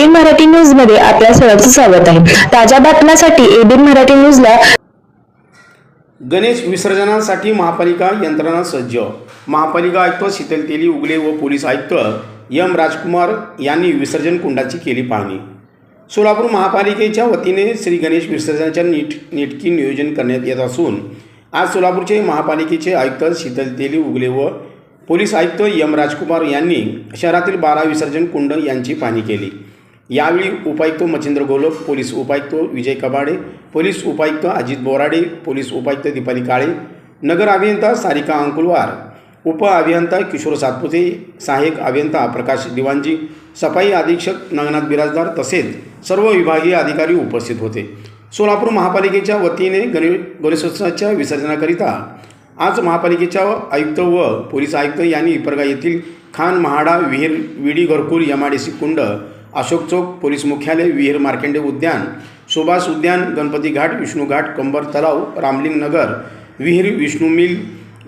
ABN Marathi न्यूजमध्ये आपल्या सर्वांचं स्वागत आहे. ताज्या बातम्यांसाठी एबीएन मराठी न्यूजला गणेश विसर्जनासाठी महापालिका यंत्रणा सज्ज. महापालिका आयुक्त शीतल तेली उगले व पोलीस आयुक्त एम राजकुमार यांनी विसर्जन कुंडाची केली पाहणी. सोलापूर महापालिकेच्या वतीने श्री गणेश विसर्जनाच्या नीट नेटकी नियोजन करण्यात येत असून आज सोलापूरचे महापालिकेचे आयुक्त शीतल तेली उगले व पोलीस आयुक्त एम राजकुमार यांनी शहरातील बारा विसर्जन कुंड यांची पाहणी केली. यावेळी उपायुक्त मच्छिंद्र गोलप पोलीस उपायुक्त विजय कबाडे पोलीस उपायुक्त अजित बोराडे पोलीस उपायुक्त दीपाली काळे नगर अभियंता सारिका अंकुलवार उप अभियंता किशोर सातपुते सहाय्यक अभियंता प्रकाश दिवांजी सफाई अधीक्षक नगनाथ बिराजदार तसेच सर्व विभागीय अधिकारी उपस्थित होते. सोलापूर महापालिकेच्या वतीने गणे गणेशोत्सवाच्या विसर्जनाकरिता आज महापालिकेच्या आयुक्त व पोलीस आयुक्त यांनी इपरगा येथील खान महाडा विहीर Vidi Gharkul M I D C Kund Ashok Chowk police मुख्यालय विहीर मार्केंडे उद्यान सुभाष उद्यान गणपती घाट विष्णू घाट कंबर तलाव रामलिंग नगर विहीर विष्णू मिल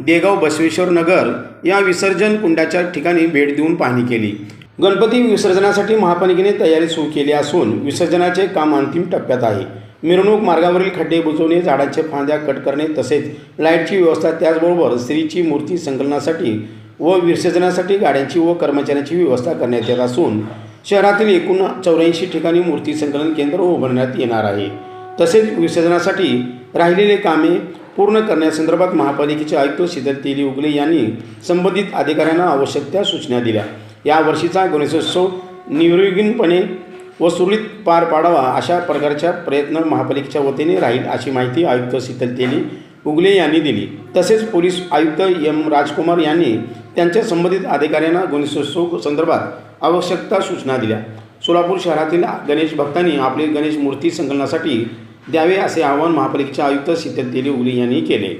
देगाव बसवेश्वर नगर या विसर्जन कुंडाच्या ठिकाणी भेट देऊन पाहणी केली. गणपती विसर्जनासाठी महापालिकेने तयारी सुरू केली असून विसर्जनाचे काम अंतिम टप्प्यात आहे. मिरवणूक मार्गावरील खड्डे बुजवणे झाडांचे फांद्या कट करणे तसेच लाईटची व्यवस्था त्याचबरोबर स्त्रीची मूर्ती संकलनासाठी व विसर्जनासाठी गाड्यांची व कर्मचाऱ्यांची व्यवस्था करण्यात येत असून शहरातील एकूण चौऱ्याऐंशी ठिकाणी मूर्ती संकलन केंद्र उभारण्यात येणार आहे. तसेच विसर्जनासाठी राहिलेले कामे पूर्ण करण्यासंदर्भात महापालिकेचे आयुक्त शीतल तेली उगले यांनी संबंधित अधिकाऱ्यांना आवश्यक त्या सूचना दिल्या. या वर्षीचा गणेशोत्सव निर्विघ्नपणे व सुरळीत पार पाडावा अशा प्रकारच्या प्रयत्न महापालिकेच्या वतीने राहील अशी माहिती आयुक्त शीतल तेली उगले यांनी दिली. तसेच पोलीस आयुक्त एम राजकुमार यांनी त्यांच्या संबंधित अधिकाऱ्यांना गणेशोत्सव संदर्भात आवश्यकता सूचना दिल्या. सोलापूर शहरातील गणेश भक्तांनी आपली गणेश मूर्ती संकलनासाठी द्यावे असे आवाहन महापालिकेचे आयुक्त शीतल तेली उगले यांनी केले.